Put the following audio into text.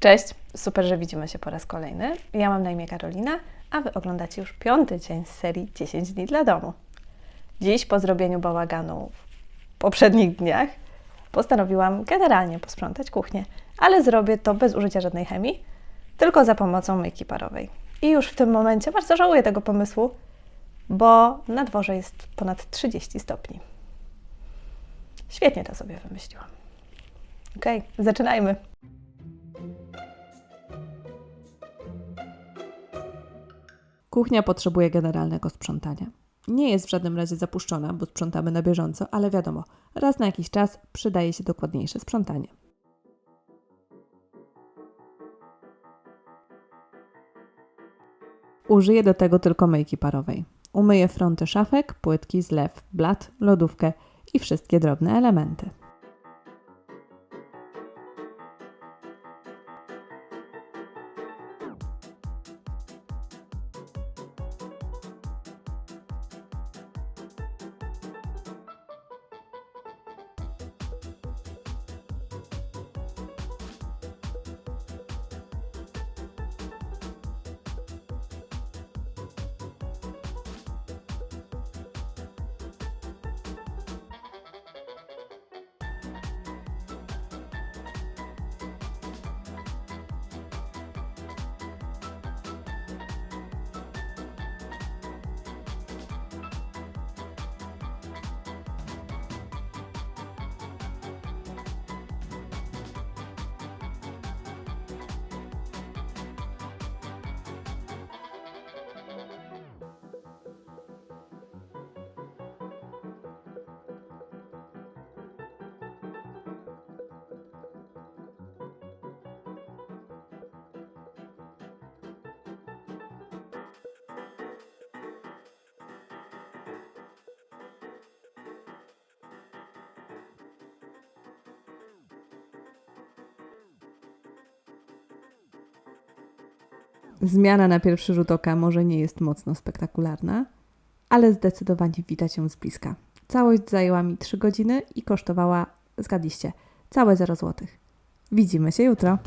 Cześć, super, że widzimy się po raz kolejny. Ja mam na imię Karolina, a Wy oglądacie już piąty dzień z serii 10 dni dla domu. Dziś po zrobieniu bałaganu w poprzednich dniach postanowiłam generalnie posprzątać kuchnię, ale zrobię to bez użycia żadnej chemii, tylko za pomocą myjki parowej. I już w tym momencie bardzo żałuję tego pomysłu, bo na dworze jest ponad 30 stopni. Świetnie to sobie wymyśliłam. Okej, zaczynajmy. Kuchnia potrzebuje generalnego sprzątania. Nie jest w żadnym razie zapuszczona, bo sprzątamy na bieżąco, ale wiadomo, raz na jakiś czas przydaje się dokładniejsze sprzątanie. Użyję do tego tylko myjki parowej. Umyję fronty szafek, płytki, zlew, blat, lodówkę i wszystkie drobne elementy. Zmiana na pierwszy rzut oka może nie jest mocno spektakularna, ale zdecydowanie widać ją z bliska. Całość zajęła mi 3 godziny i kosztowała, zgadliście, całe 0 zł. Widzimy się jutro.